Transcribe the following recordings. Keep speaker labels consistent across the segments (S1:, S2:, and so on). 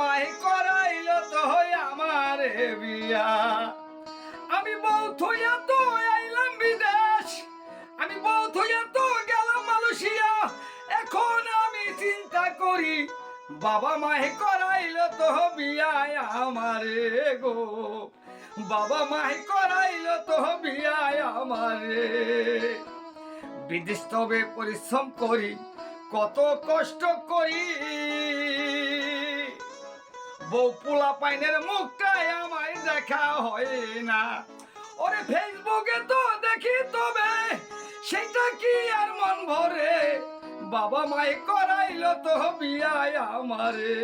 S1: মাই করাইল তো আমার বিয়া। আমি বউ থইয়া তো আইলাম বিদেশ। আমি বউ থইয়া তো গেলাম মালয়েশিয়া। এখন আমি চিন্তা করি, বাবা মাই করাইল তো বিয়ায় আমারে গো। বাবা মাই করাইল তো বিয়ায় আমারে বিদেশ তবে পরিশ্রম করি, কত কষ্ট করি। বউ পোলা পাইনের মুখটাই আমায় দেখা হয় না। ওরে ফেসবুকে তো দেখি তবে সেটা কি আর মন ভরে? বাবা মাই করাইল তো বিয়ায় আমারে।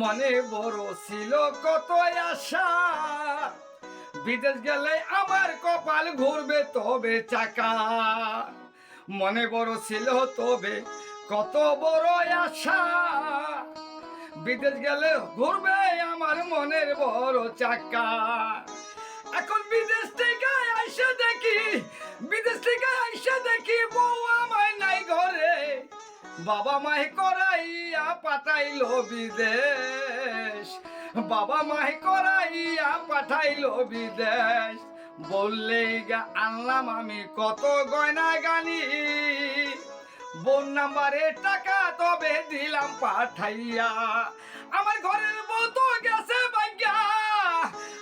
S1: মনে বড় ছিল কত আশা। বিদেশ গেলে আমার কপাল ঘুরবে তবে চাকা। মনে বড় ছিল তবে কত বড় আশা। বিদেশ গেলে ঘুরবে আমার মনের বড় চাকা। এখন বিদেশ থেকে আইসা দেখি, বিদেশ থেকে আইসা দেখি বউ আমায় নাই ঘরে। বাবা মাই করাইয়া পাঠাইলো বিদেশ। বাবা মাই করাইয়া পাঠাইলো বিদেশ। বললেই গা, আনলাম আমি কত গয়না গানি। বোন নাম্বারে টাকা তবে দিলাম পাঠাইয়া। আমার ঘরের মতো গেছে বাইগা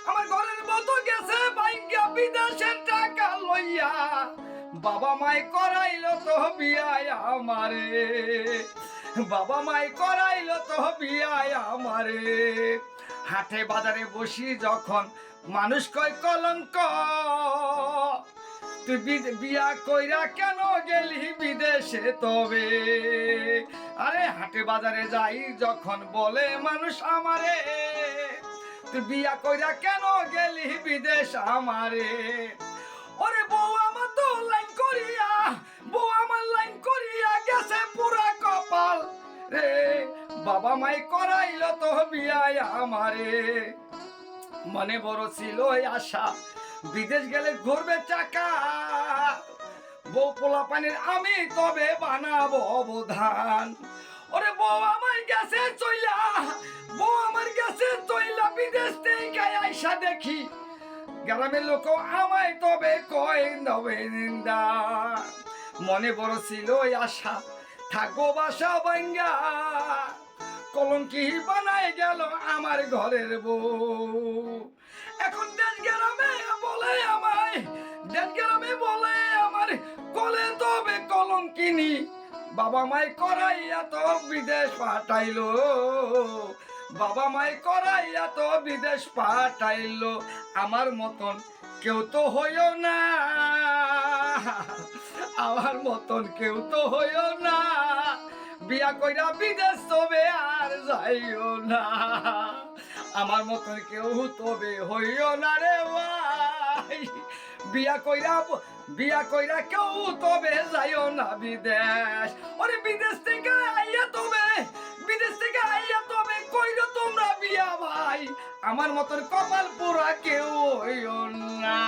S1: আমার ঘরের মতো গেছে বাইগা বিদেশের টাকা লইয়া। বাবা মাই করাইল তো বিয়ায় আমারে। বাবা মাই করাইল তো বিয়ায় আমারে। হাটে বাজারে বসি যখন মানুষ কয় কলঙ্ক। তুই বিয়া কইরা কেন গেলি বিদেশে তবে? আরে হাটে বাজারে যাই যখন বলে মানুষ আমারে, তুই বিয়া কইরা কেন গেলি বিদেশ আমারে? ওরে বউ আমার তো লাইন করিয়া, বউ আমার লাইন করিয়া গেছে পুরা কপাল রে। বাবা মাই করাইল তো বিয়ায় আমারে। মনে বড় ছিল আশা বিদেশ গেলে ঘুরবে চাকা। বউ পোলা পানির আমি তবে বানাবো অবধান। ওরে বউ আমার গেছে চইলা, বউ আমার গেছে চইলা বিদেশ থেকে আইসা দেখি। গ্রামের লোক আমায় তবে কয় নবে নিন্দা। মনে বড় ছিল আশা থাকো বাসা বাঙ্গা কলঙ্কি বানায় গেল আমার ঘরের বউ। তবে কলঙ্কিনি। বাবা মাই করাইয়া তো বিদেশ পাঠাইলো। বাবা মাই করাইয়া তো বিদেশ পাঠাইলো। আমার মতন কেউ তো হইও না। আমার মতন কেউ তো হইও না। বিয়া কইরা বিদেশ তবে আর যাইও না। আমার মতন কেউ তবে হইও না রে বিয়া কইরা বিয়া কইরা কেউ তবে যাইও না বিদেশ। ওরে বিদেশ থেকে আইয়া তবে, বিদেশ থেকে আইয়া তবে কইরো তোমরা বিয়া ভাই। আমার মতন কপাল পুরা কেউ হইও না।